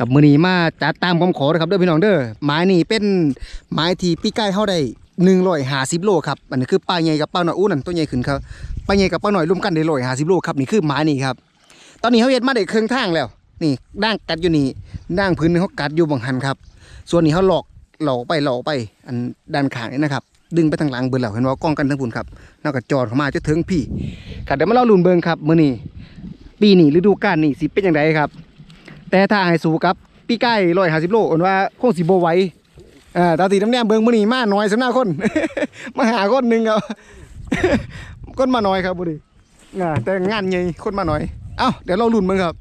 กับมือนี้มาจัดตามคำขอนะครับเด้อพี่น้องเด้อไม้นี่เป็นไม้ที่ปีใกล้เฮาได้หนึ่งร้อยห้าสิบโลครับอันนี้คือปลาใหญ่กับปลาหน่อยอู้นั่นตัวใหญ่ขึ้นครับปลาใหญ่กับปลาหน่อยรวมกันได้ร้อยห้าสิบโลครับนี่คือไม้นี่ครับตอนนี้เขาเฮ็ดมาได้ครึ่องทางแล้ว นี่ด่างกัดอยู่นี่ด่างพื้นเขากัดอยู่บางหันครับ ส่วนนี้เขาหลอกหลอกไปหลอกไปอันด้านข้างนี่นะครับดึงไปทางหลังเบิ่นแล้วเห็นว่ากล้องกันทั้งพุ่นครับนอกจากจอดเข้ามาจะถึงพี่กัดเดี๋ยวมาเล่าลุ่นเบิ่งครับมื้อนี้ปีนี้ฤดูกาลนี่สิเป็นจังไดครับ แต่ถ้าให้สูกับปีใกล้150โลอ่นว่าคงสิบ่ไหวอ่าตาตีน้ำแนมเบิ่งมื้อนีมาน้อยสำหน้าคน มาหาคนหนึ่งครับคนมาน้อยครับมื้อนี้อ่าแต่งานใหญ่คนมาน้อย เอ้าเดี๋ยวเราลุ้นเบิ่งครับ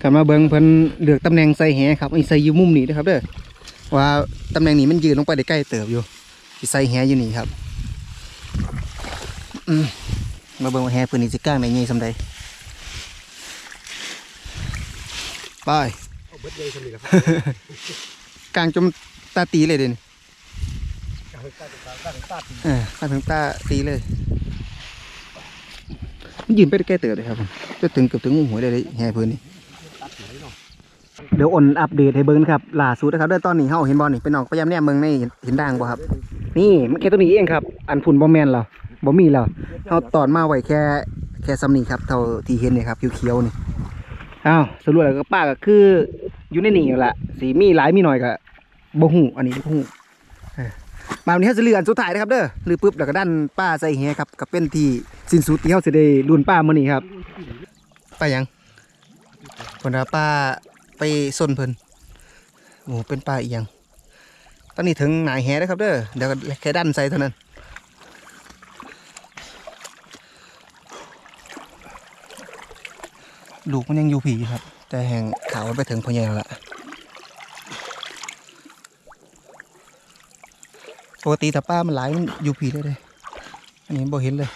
กลับมาเบิ่งเพิ่นเลือกตำแหน่งใส่แหครับไอ้ใส่ยู่มุมนี้นะครับเด้อว่าตำแหน่งนี้มันยืนลงไปได้ใกล้เติบอยู่ใส่แหอยู่นี่ครับมาเบิ่งว่าแหเพิ่นนี่สิกลางได้ใหญ่สำใด ไปเอาเบิดเลยสมิธครับกลางจมตาตีเลยเด่นกลางตากลางตาตีเออกลางถึงตาตีเลยมันยืนไปได้ใกล้เติบเลยครับผมจะถึงเกือบถึงหัวเลยเลยแห่เพิ่นนี่ตัดสีเนาะเดี๋ยวอ่อนอัปเดตให้เบิ่งนะครับล่าสุดนะครับเด้อตอนนี้เฮาเห็นบอลนี่เป็นน้องพยายามแนมเมืองในเห็นด่างบ่ครับ นี่มันแค่ตัวนี้เองครับ อันฝุ่นบ่แม่นแล้วบ่มีแล้วเฮาตอนมาไว้แค่แค่ซ้ำนี้ครับเท่าที่เห็นนี่ครับเขียวๆนี่ อ้าวสรุปแล้วก็ป้าก็คืออยู่ในนี่อยู่ละสีมีหลายมีหน่อยก็บ่ฮู้อันนี้บ่ฮู้เออมาวันนี้เฮาจะเลืออันสุดท้ายนะครับเด้อลือปุ๊บแล้วก็ดันป้าใส่แหครับก็เป็นที่สิ้นสุดที่เฮาสิได้ลุ้นป้ามื้อนี้ครับป้าหยังเพิ่นว่าป้าไปส้นเพิ่นโอ้เป็นป้าอีหยังตอนนี้ถึงหนายแหแล้วครับเด้อเดี๋ยวก็แค่ดันใส่เท่านั้น ลูกมันยังอยู่ผีอยู่ครับ แต่แห่งขาวมันไปถึงพอใหญ่แล้วล่ะปกติถ้าป้ามันหลายมันอยู่ผีเลยเลยอันนี้บ่เห็นเลย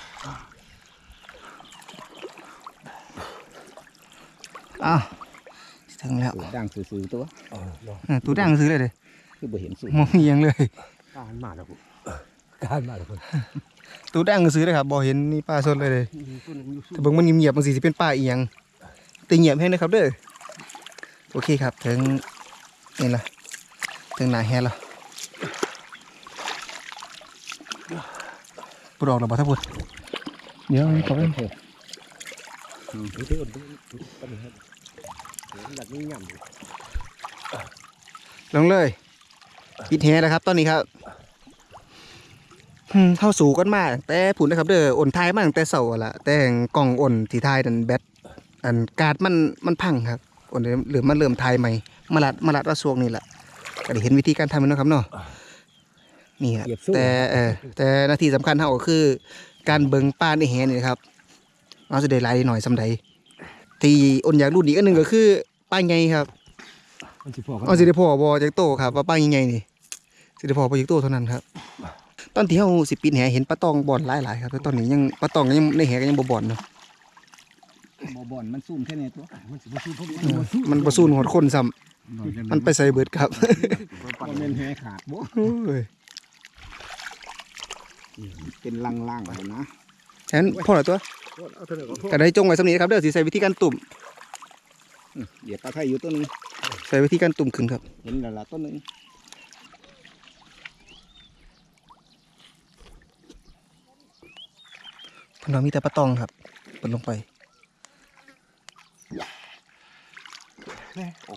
อ้าวถึงแล้วดังซื่อๆตัวเออเนาะเออตัวดังซื้อเลยเลยคือบ่เห็นสูงมองเอียงเลยการมาแล้วผมการมาแล้วผมตัวดังซื้อเลยครับบ่เห็นนี่ป้าสดเลยเลยต้นอยู่สูแต่เบิ่งมันเงียบๆบางสีสิเป็นป่าอีหยังแต่เงียบแห้งนะครับเด้อโอเคครับถึงนี่ละถึงหนาแฮแล้วปลอกเราบ่ทับพุดเดี๋ยวขอไปงอยู่ที่อื่นต้นนี้ครับอยากนี่ย่ำอยู่ลงเลยปิดแฮแล้วครับ ตอนนี้ครับอืมเข้าสู่กันมากแต่ผุนนะครับเด้ออ่นทายมาตั้งแต่เสาร์ละแต่แห่งกล่องอ่นที่ทายนั่นแบต อันการ์ดมันมันพังครับอ่นเลยเหลือมันเริ่มทายใหม่มาลัดมาลัดว่าสวงนี่แหละก็ได้เห็นวิธีการทำมันเนาะครับเนาะนี่ฮะเหยียบสู้แต่เออแต่หนาทีสำคัญเท่าก็คือ การเบิงป้าในแหนี่นะครับเอาจะได้หลายหน่อยสำใดที่อ่นอยากรู้อีกอันหนึ่งก็คือป้าไงครับมันสิพอกันเอาสิได้พอบอจากโตครับว่าป้ายังไงนี่สิได้พอโปรเจกโตเท่านั้นครับตอนที่เฮาสิปิดแหเห็นปลาตองบ่อนหลายๆครับแต่ตอนนี้ยังปลาตองก็ยังในแหก็ยังบ่บ่อนเนาะ บ่บ่อนมันซูมแค่นี้ตัวมันสิบ่สู้พวกเออมันบ่สู้หดคนซ้ำมันไปใส่เบิดครับบ่แม่นแหขาดบ่โอ้ยเป็นล่างๆแล้วนะฉะนั้นพอแล้วตัวเอาเถอะก็ก็ได้จงไว้สำนี้ครับเด้อสิใส่วิธีการตุ่มอืมเหยียบปลาไทยอยู่ตัวหนึงใส่วิธีการตุ่มขึ้นครับเห็นแล้วล่ะตัวหนึงเพิ่นว่ามีแต่ปลาตองครับเปิดลงไป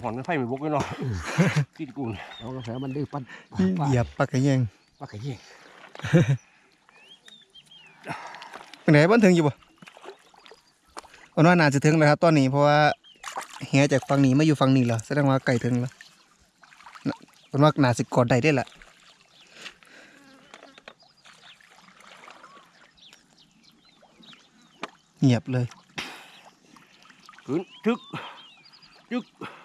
หอนไม่ไฟไม่บกเลยเนาะที่กูเอากาแฟมันดื้อปั้นเหยียบปลากระแยงปลาขยี้เป็นไงบ้านถึงอยู่บ่วันว่าน่าจะถึงแล้วครับ ตอนนี้เพราะว่าแหจากฝั่งนี้มาอยู่ฝั่งนี้แล้วแสดงว่าไกลถึงแล้วน่ะเพิ่นว่าน่าสิกอดได้ได้ละเงียบเลยขึ้นทึกอีกอ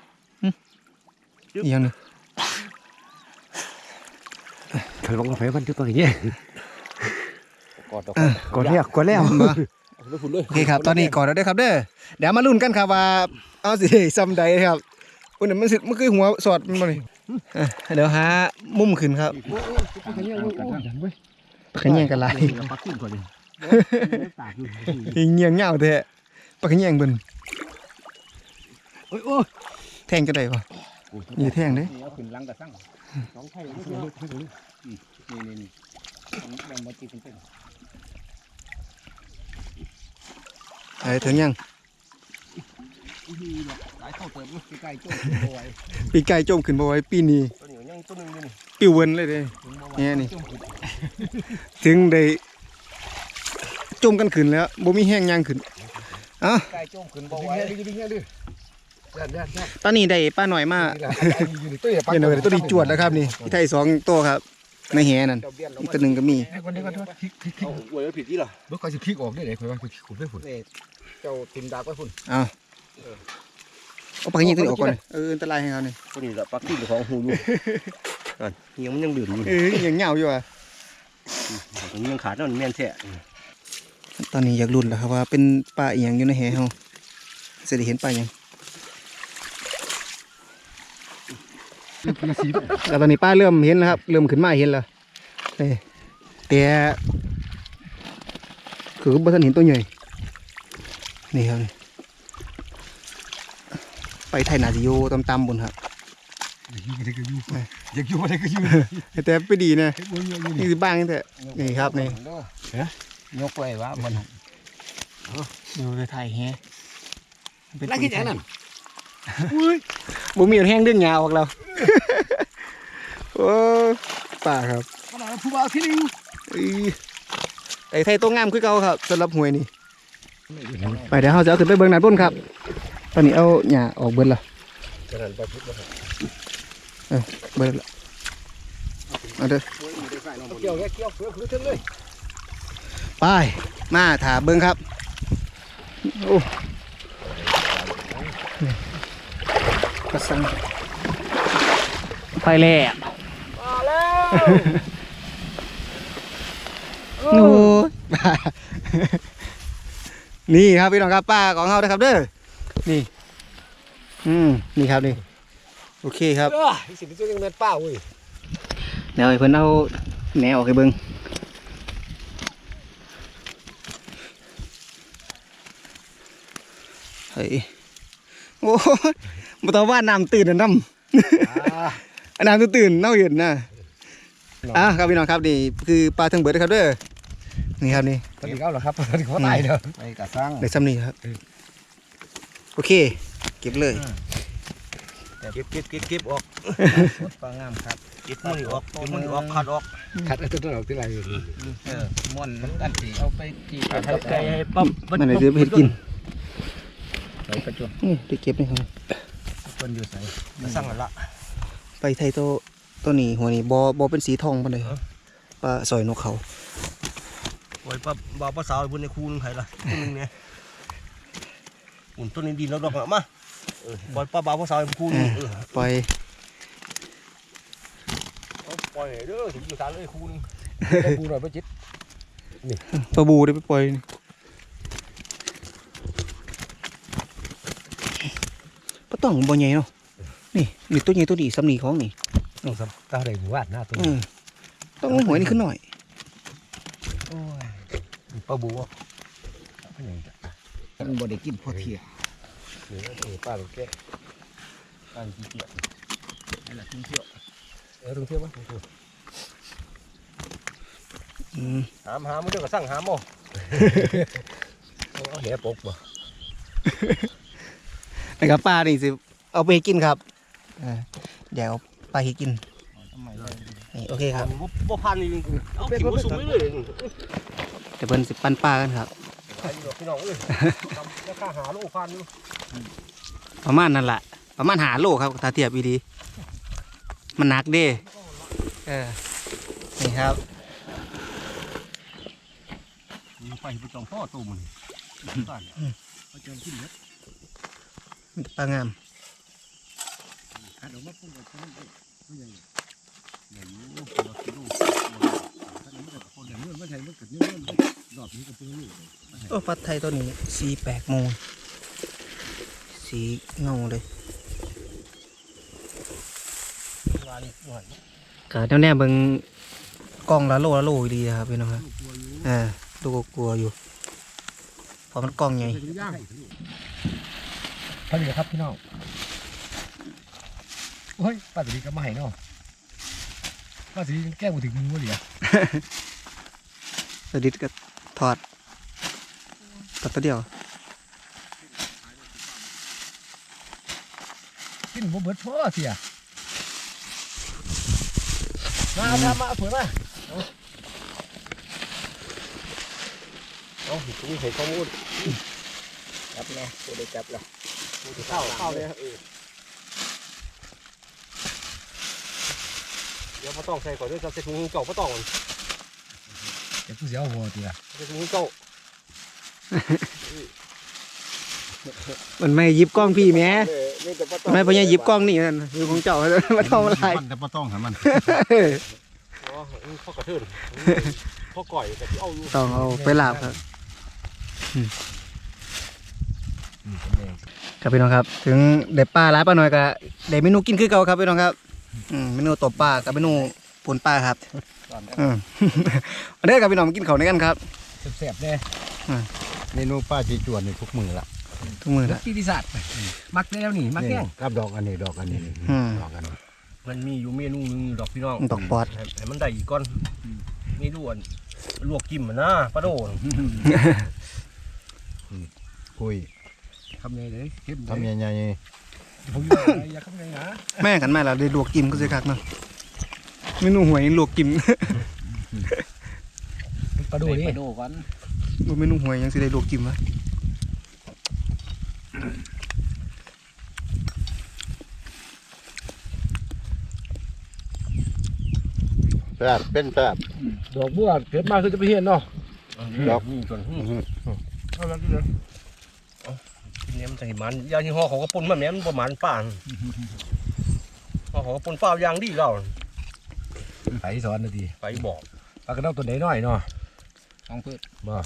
ย่างหนึงเคยลองกาแฟมันจุดปลาขยี้กอดดอกอะก่อนแล้วก่อนแล้วมาเอาแล้วพุ่นเลยโอเคครับ ตอนนี้กอดแล้วเด้อครับเด้อเดี๋ยวมาลุ้นกันครับว่าเอาสิได้ซ้ำใดครับอุ้ยนี่มันสิมันคือหัวสอดมันบ่นี่เอ้อเดี๋ยวหามุมขึ้นครับปลาขยี้โอ้โหยันเว้ยปลากระแยงกันหลายปลาขึ้นก่อนเลยตากอยู่เงียงเงาแท้ปลากระแยงเบิ่นโอ้ยโอ้ย แทงจะได้ปะนี่แทงเด้นี่เอาขึ้นหลังกระสังสองไข่ไม่ใช่ไม่ใช่นี่นี่นี่แบ่งมาตีเป็นเส้นไอ้ถึงยังหลายเข้าเติมใกล้ๆโจ้โอ้ยปีไก่จมขึ้นบ่ไว้ปีนี้ตัวนี้ยังตัวนึงนี่ปิวเวินเลยเด้เนี่ยนี่ ถึงได้จมกันขึ้นแล้วบ่มีแห้งยางขึ้นเอ้าใกล้โจ้ขึ้นบ่บอกไหว ไว้ดิดิดิดิแย่แย่แย่ตอนนี้ได้ป้าหน่อยมาอยู่ในตู้อย่าปัเดี๋ยวหน่อยตัวนี้จวดแล้วครับนี่พี่ไทยสองตัวครับ ในแหนั่นเจ้าเบี้ยนลงอีกมาตัวหนึ่งก็มีคนนี้ก็โทษพลิกพลิกพลิกเอาอวยไว้ผิดที่เหรอเมื่อก่อนจะพลิกออกได้ไหนคนว่าพลิกขุดได้ผลนี่เจ้าทิมดากไว้พุ่นเอาเอาปากยิงตัวนี้ออกก่อนเอออันตรายให้เขานี่ตัวนี้ละปักที่ของหูอยู่นั่นยังมันยังดื่มอยู่เออยังเหงาอยู่อะตรงนี้ยังขาดนั่นแม่นแท้ตอนนี้อยากลุ้นแล้วครับว่าเป็นปลาอีหยังอยู่ในแหเฮาจะได้เห็นปลาอีหยัง แล้วตอนนี้ป้าเริ่มเห็นแล้วครับ เริ่มขึ้นมาเห็นแล้วเอ้ยแต่คือบ่ทันเห็นตัวใหญ่นี่ครับนี่ไปไทยนาจิโยตำตำๆบนครับอยู่อะไรก็อยู่อยากอยู่อะไรก็อยู่แต่ไปดีนะเฮ้ยมึงอยู่นี่สิบ้างแต่นี่ครับนี่ยกไปว่ามันดูในไทยแฮะแล้วคิดอย่างนั้น บุมีแห้งเรื่องยาวออกเรา โอ้ป่าครับขนาดผู้บ่าวที่นึงอีแต่ไทยตัวงามคือเก่าครับสำหรับหวยนี่ ไปเดี๋ยวเราจะเอาขึ้นไปเบิ่งหน้าต้นครับ ตอนนี้เอาหญ้าออกเบิ่ละขนาดปลาพิษบ่เบิ่ละเอาเด้อเกี่ยวเกี่ยวเกี่ยวคือเท่เลยไปมาถาเบิ่งครับ โอ้นี่ กระสังไปแล้วมาแล้วโอ้ยป้านี่ครับพี่น้องครับป้าของเรานะครับเด้อนี่ อืมนี่ครับนี่โอเคครับเออสิเป็นตัวยังเป็นป้าเว้ยเดี๋ยวให้เพิ่นเอาแหนออกให้เบิ่งเฮ้ย โอ้ยบ่ต้องว่าน้ำตื่นนะน้ำอันน้ำตื่นๆเน่าเห็นนะอะครับพี่น้องครับนี่คือปลาทั้งเบิดนะครับเด้อนี่ครับนี่ตอนนี้เขาเหรอครับตอนนี้เขาตายเด้อไปกระสังได้ซ้ำนี่ครับโอเค เก็บเลยเก็บเก็บเก็บเก็บออกปลางามครับเก็บมันออกเก็บมันออกขาดออกขัดไอ้ตัวนั้นออกที่ไรเออม่วนกันสิเอาไปกี่ไก่ให้ปั๊มมันไหนซื้อไปเห็ดกิน ใส่กระจุนนี่ได้เก็บนี่ครับคนอยู่ใส่กระสังละไปไทยโตตัวนี้หัวนี้บอบอเป็นสีทองปานใดครับปลาสอยนกเขาไว้ปั๊บบ่าวภาษาบนในคูนึงไผล่ะคูนึงเนี่ยอุ่นต้นนี้ดีแล้วดอกละมาเออปล่อยปลาบ่าวภาษาคูนึงเออปล่อยปล่อยเด้อถึงอยู่ตาเลยคูนึงได้ปูหน่อยป้าจิตปลาบูได้ไปปล่อยนี่ปลา ต้องบ่ใหญ่เนาะนี่นี่ตัวใหญ่ตัวดีสำนีของนี่ต้องสับก้าวได้หมู่บ้านหน้าตัวเออต้องเอาหัวนี่ขึ้นหน่อยปลาบูมันบ่ได้กินพอเที่ยนี่ป้าลูกแก่อันที่เกี่ยวนั่นแหละทิ้งเที่ยวเออตรงเที่ยวมั้ยอืมหามหามมันเด้อกระสังหามบ่เอาแหปกบ่ นะครับปลานี่สิ เอาไปให้กินครับเออเดี๋ยวเอาไปให้กินทำไมเลยนี่โอเคครับบ่บ่พันนี่เอาผิวสูงไปเลยเดี๋ยวเพิ่นสิปันปลากันครับไอ้พี่น้องเอ้ยราคาหาโลพันอยู่ประมาณนั่นแหละประมาณหาโลครับตาเทียบอีดีมันหนักเด้เออนี่ครับไปไปจองพ่อตัวมันบ้านเอาจอมขึ้นรถมีแต่ปลางามขัดออก มาปุ๊บก็ต้องมันยังอย่างนี้ตัวกิโลขัดมันก็คนอย่างนู้นมาใช้มันเกิดนู้นรอบนี้ก็เป็นลูกโอ้ปลาไทยตัวนี้สีแปลกโมงสีเงาเลยวานหน่อยกะแน่แน่ๆเบิ่งกล้องละโลละโลอยู่ดีครับพี่น้องครับเอ่าดูก็กลัวอยู่เพราะมันกล้องใหญ่ย่างท่านนี้ครับพี่น้องโอ้ยป้าสีก็มาให้เนาะป้าสีแก้วถึงมือเหลียสดิดก็ถอดตัดตัวเดียวกินบ่เบิดพ่อเสียมามามาเผื่อมาเอ้าตรงนี้เห็นข้อมูลจับนะตัวได้จับละ เข้าเข้าเลยเออเดี๋ยวพ่อต้องใส่ก่อนด้วยจะใส่ถุงเก่าพ่อต้องก่อนเดี๋ยวกูเสียเอาหัวเตียใส่ถุงเก่ามันไม่หยิบกล้องพี่แหม่เออนี่แต่พ่อต้องไม่พยายหยิบกล้องนี่นั่นคือของเจ้ามาทำอะไรมันแต่บ่ต้องให้มันอ๋อพ่อกระเทินพ่อก่อยแต่ที่เอาอยู่ต้องเอาไปลาบครับ ครับพี่น้องครับ ถึงเด็ดปลาร้ายปลาหน่อยก็เด็ดเมนูกินคือเก่าครับพี่น้องครับอืมเมนูตบปลากับเมนูปนปลาครับอืมเด้อครับพี่น้องมากินข้าวด้วยกันครับแสบๆเลยเมนูป้าจีจวนนี่ทุกมื้อละทุกมือมัละกที่ดิสัตว์มักแล้วนี่มักแกงกับดอกอันนี้ดอกอันนี้อืมดอกอันนี้มันมีอยู่เมนูหนึงดอกพี่น้องดอกปอดให้ให้มันได้อีกก้อนเมนูอันลวกจิ้มมันนะปลาโดนคุย ทำไงเลยเข้มทำใหญ่ผมอยู่อะไรอย่าทำไงนะแม่กันแม่เราได้ลวกกิมก็สิคักเนาะเมนูหวยลวกกิม ปลาดูดิไปดูก่อนบ่เมนูหวยยังสิได้ลวกกิมวะๆแซ่บเป็นแซ่บ ดอกบัวเกิดมาคือจะไปเห็นเนาะดอกนี่ส่วนอื้อหือเอาละกินเลยเอากิน เนี้ยมันจะเห็นมันยาที่ห่อของกระปุนแบบเนี้ยมันประมาณป่านห่อของกระปุนเปล่ายางดีเราไปสอนนาทีไปบอกปลากระดองตัวไหนน้อยเนาะต้องพืชบ่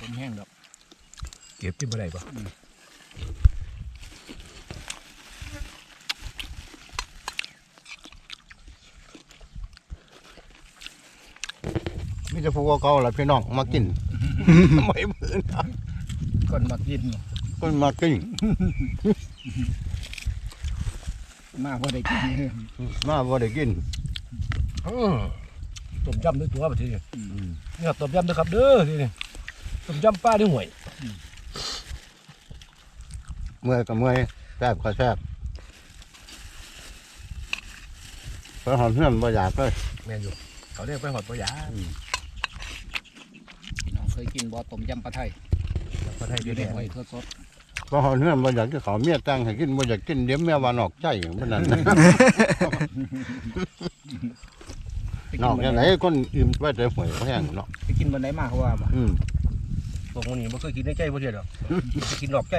ผมแห้งดอกเก็บที่บ่ได้บ่ มีแต่พวกเก่าๆล่ะพี่น้องมากินไม่มื้อนะคนมากิน คนมากิน มาพอได้กินมาบ่ได้กินต้มยำด้วยตัวประเทศเนี่ยต้มยำด้วยครับเด้อทีนี้ต้มยำปลาด้วยหวย เมื่อยก็เมื่อยแซ่บก็แซ่บเพราะหอมเพื่อนบ่อยากเลยแม่นอยู่ เขาเรียกไปหอดปลาหยาน้อง เคยกินบ่ต้มยำปลาไทยปลาไทยอยู่เดีในยวหอยทอดสดเพราะหอมเพื่อนบ่อยากจะขอเมียตั้งให้กินบ่อยากกินเดี๋ยวเมียว่านอกใจอย่างนั้นนะไปนกิอกนจากไหนคนอิ่มไว้แต่หวยแห้งเนาะไปกินบนไหนมาเขาว่าบ่อืมตรงนี้มันเคยกินในใจบ่เทียดหรอกไปกินดอกใจ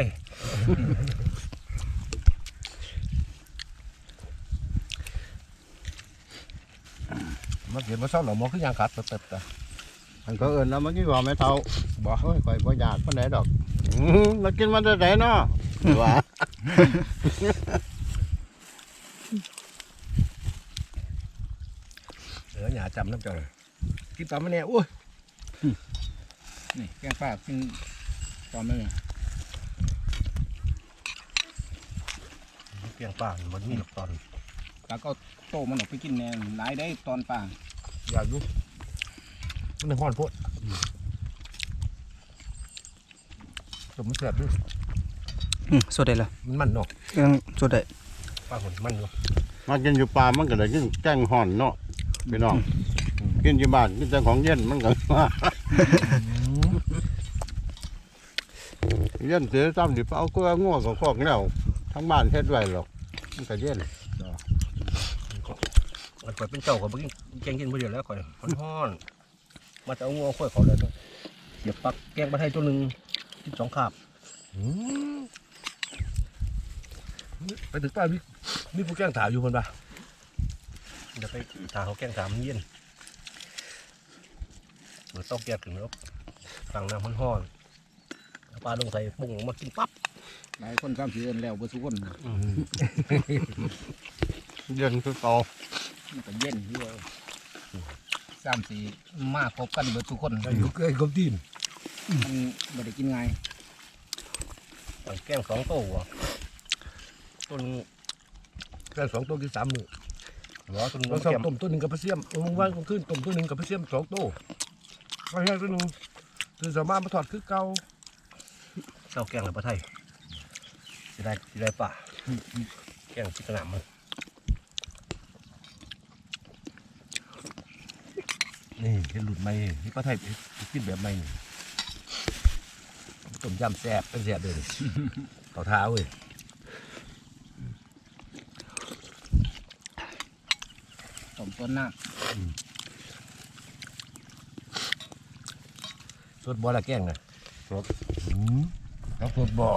มาเก็บมาเศร้าหน่อหมอคือยางขาดเติบๆ ตะมันก็เอิ้นแล้วเมื่อกี้ว่าไม่เท่าบ่เฮ้ยข่อยบ่อยากปานใดดอกอือแล้วกินมาแต่ไหนเนาะว่าเออหยาจำน้ำเจ้าเลยกินตามมาเนี่ยโอ้ยนี่แกงปลากินตอนนี้เปลี่ยงป่ามันมีดอกตอนแล้วก็โตมันออกไปกินแน่หลายได้ตอนปลาอยากอยู่ มันในห้อนโพดสมมันแสบด้วยอืมสดได้ละมันมันเนาะยังสดได้ป่าหุ่นมันอยู่มากินอยู่ป่ามันก็ได้กินแกงห่อนเนาะพี่น้องกินอยู่บ้านกินแต่ของเย็นมันก็ว่าเย็นเสียซ้ำดิเอาเกลืองัวกับของแล้วทั้งบ้านเฮ็ดไว้หรอกมันก็เย็นมันเปิดเป็นเจ้าก็บ่กินแกงกินบ่เดียวแล้วข่อยมันฮ้อน มาจะเอางัวค่อยเขาเลยเสียบปักแกงมาให้ตัวหนึงกินสองคาบไปถึงป้ามีมีผู้แกล้งถามอยู่คนปะเดี๋ยวไปถาเขาแกงถามมันเย็นเปิดเต้าแก๊สถึงแล้วฟังน้ำมันฮ้อนเอาปลาลงใส่ปรุงมากินปั๊บหลายคนซ้ำสีเอินแล้วบ่ทุกคนเย็นคือเก่ามันก็เย็นอยู่ เอาซ้ำสีมาครบกันเบิดทุกคนอยู่เกยกบตีนมันบ่ได้กินง่ายเอาแกงสองโต้ว่ะต้นแค่สองตัวกินสามมือหัวต้นเราแกสองมต้มตัวหนึ่งกับปลาเสียมมึงว่างขึ้นต้มตัวหนึ่งกับปลาเสียมสองตัวไม่ใช่ตัวหนึ่งคือสามารถมาถอดคือเก่าเจ้าแกงหรือปลาไทยสิได้สิได้ป่าแกงพิษณามัน นี่เห็นหลุดไหมนี่ปลาไทยกินแบบไหมต้มยำแซ่บเป็นแซ่บเลยเขาเท้าเว้ยต้มต้นน้สดบ่อละแกงนะสดอืมเอาสดบ่อ